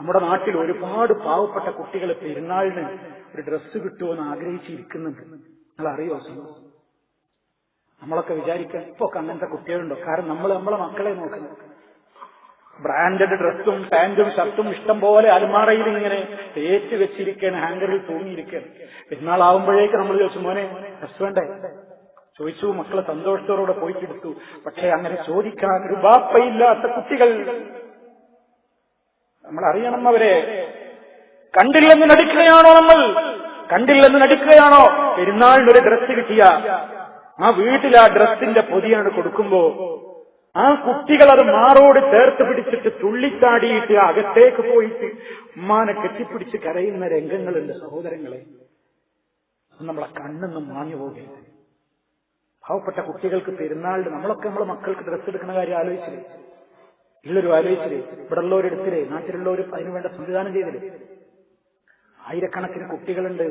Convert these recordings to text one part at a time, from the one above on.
നമ്മുടെ നാട്ടിൽ ഒരുപാട് പാവപ്പെട്ട കുട്ടികൾ പെരുന്നാളിന് ഒരു ഡ്രസ്സ് കിട്ടുമെന്ന് ആഗ്രഹിച്ചിരിക്കുന്നുണ്ട്. നിങ്ങൾ അറിയോ നമ്മളൊക്കെ വിചാരിക്കാൻ ഇപ്പൊ അങ്ങനത്തെ കുട്ടികളുണ്ടോ? കാരണം നമ്മൾ നമ്മളെ മക്കളെ നോക്കുന്നു ബ്രാൻഡഡ് ഡ്രസ്സും പാന്റും ഷർട്ടും ഇഷ്ടം പോലെ അലമാറയിൽ ഇങ്ങനെ തേച്ച് വെച്ചിരിക്കുകയാണ് ഹാങ്കറിൽ തൂങ്ങിയിരിക്കുകയാണ്. പെരുന്നാളാവുമ്പോഴേക്ക് നമ്മൾ ചോദിച്ചു മോനെ ഡ്രസ് വേണ്ടേ? ചോദിച്ചു മക്കളെ സന്തോഷത്തോടെ പോയിട്ടെടുത്തു. പക്ഷേ അങ്ങനെ ചോദിക്കാൻ ഒരു ബാപ്പയില്ലാത്ത കുട്ടികൾ നമ്മൾ അറിയണം അവരെ കണ്ടില്ലെന്ന് നടിക്കുകയാണോ നമ്മൾ? കണ്ടില്ലെന്ന് നടിക്കുകയാണോ? പെരുന്നാളിന് ഒരു കിട്ടിയ. ആ വീട്ടിൽ ആ ഡ്രസ്സിന്റെ പൊതിയാണ് കൊടുക്കുമ്പോ ആ കുട്ടികൾ അത് മാറോട് ചേർത്ത് പിടിച്ചിട്ട് തുള്ളിച്ചാടിയിട്ട് അകത്തേക്ക് പോയിട്ട് ഉമ്മാനെ കെട്ടിപ്പിടിച്ച് കരയുന്ന രംഗങ്ങളുണ്ട് സഹോദരങ്ങളെ. നമ്മളെ കണ്ണൊന്നും മാഞ്ഞു പോകരുത്. പാവപ്പെട്ട കുട്ടികൾക്ക് പെരുന്നാളിന് നമ്മളൊക്കെ നമ്മളെ മക്കൾക്ക് ഡ്രസ്സ് എടുക്കുന്ന കാര്യം ആലോചിച്ചില്ലേ? എല്ലാവരും ആലോചിച്ചില്ലേ? ഇവിടെ ഒരു നാട്ടിലുള്ളവർ അതിനുവേണ്ട സംവിധാനം ചെയ്തില്ലേ? ആയിരക്കണക്കിന് കുട്ടികളുണ്ട്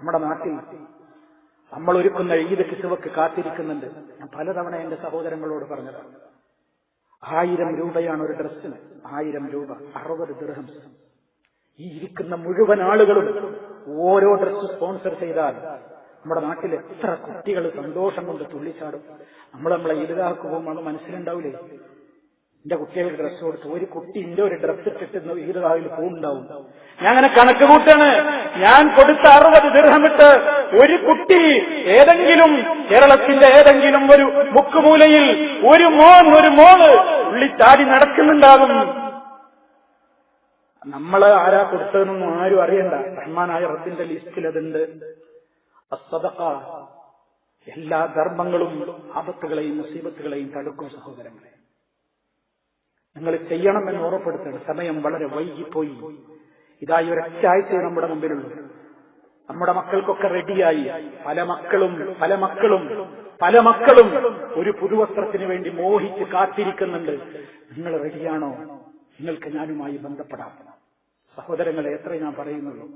നമ്മുടെ നാട്ടിൽ. നമ്മൾ ഒരുക്കുന്ന ഈദ് കിസുവക്ക് കാത്തിരിക്കുന്നുണ്ട്. ഞാൻ പലതവണ എന്റെ സഹോദരങ്ങളോട് പറഞ്ഞതാണ്. ആയിരം രൂപയാണ് ഒരു ഡ്രസ്സിന്. ആയിരം രൂപ അറുപത് ദൃഹം ഈ ഇരിക്കുന്ന മുഴുവൻ ആളുകളും ഓരോ ഡ്രസ്സ് സ്പോൺസർ ചെയ്താൽ നമ്മുടെ നാട്ടിൽ എത്ര കുട്ടികൾ സന്തോഷം കൊണ്ട് തുള്ളിച്ചാടും. നമ്മൾ നമ്മളെ ഈദ്ഗാഹക്ക് പോകുമ്പോൾ മനസ്സിലുണ്ടാവില്ലേ? എന്റെ കുട്ടികൾക്ക് ഡ്രസ്സ് കൊടുത്തു ഒരു കുട്ടി എന്റെ ഒരു ഡ്രസ്സ് ഇട്ടിട്ട് ഏത് കാലിൽ പൂണ്ടാവും ഞാൻ അങ്ങനെ കണക്ക് കൂട്ടാണ്. ഞാൻ കൊടുത്ത അറുപത് ദീർഘമിട്ട് ഒരു കുട്ടി ഏതെങ്കിലും കേരളത്തിന്റെ ഏതെങ്കിലും ഒരു മുക്കുമൂലയിൽ ഒരു മോൻ ഒരു മോൾ ഉള്ളിച്ചാടി നടക്കുന്നുണ്ടാകും. നമ്മൾ ആരാ കൊടുത്തതെന്നൊന്നും ആരും അറിയണ്ട. റഹ്മാനായ റബ്ബിന്റെ ലിസ്റ്റിൽ അതുണ്ട്. എല്ലാ ധർമ്മങ്ങളും ആപത്തുകളെയും മുസീബത്തുകളെയും തടുക്കും സഹോദരങ്ങളെ. നിങ്ങൾ ചെയ്യണം എന്ന് ഓർമ്മപ്പെടുത്തണം സമയം വളരെ വൈകിപ്പോയി. ഇതായി ഒരൊറ്റ ആഴ്ച നമ്മുടെ മുമ്പിലുള്ളൂ. നമ്മുടെ മക്കൾക്കൊക്കെ റെഡിയായി. പല മക്കളും പല മക്കളും പല മക്കളും ഒരു പുതുവസ്ത്രത്തിന് വേണ്ടി മോഹിച്ച് കാത്തിരിക്കുന്നുണ്ട്. നിങ്ങൾ റെഡിയാണോ? നിങ്ങൾക്ക് ഞാനുമായി ബന്ധപ്പെടാം. സഹോദരങ്ങളെ എത്ര ഞാൻ പറയുന്നുള്ളൂ.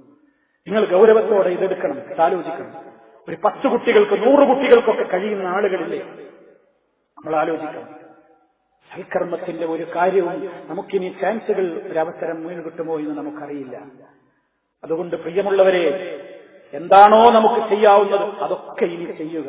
നിങ്ങൾ ഗൗരവത്തോടെ ഇതെടുക്കണം ആലോചിക്കണം ഒരു പത്ത് കുട്ടികൾക്ക് നൂറ് കുട്ടികൾക്കൊക്കെ കഴിയുന്ന ആളുകളില്ലേ? നമ്മൾ ആലോചിക്കണം. സൽക്കർമ്മത്തിന്റെ ഒരു കാര്യവും നമുക്കിനി ചാൻസുകൾ ഒരവസരം മുന്നിൽ കിട്ടുമോ എന്ന് നമുക്കറിയില്ല. അതുകൊണ്ട് പ്രിയമുള്ളവരെ എന്താണോ നമുക്ക് ചെയ്യാവുന്നത് അതൊക്കെ ഇനി ചെയ്യുക.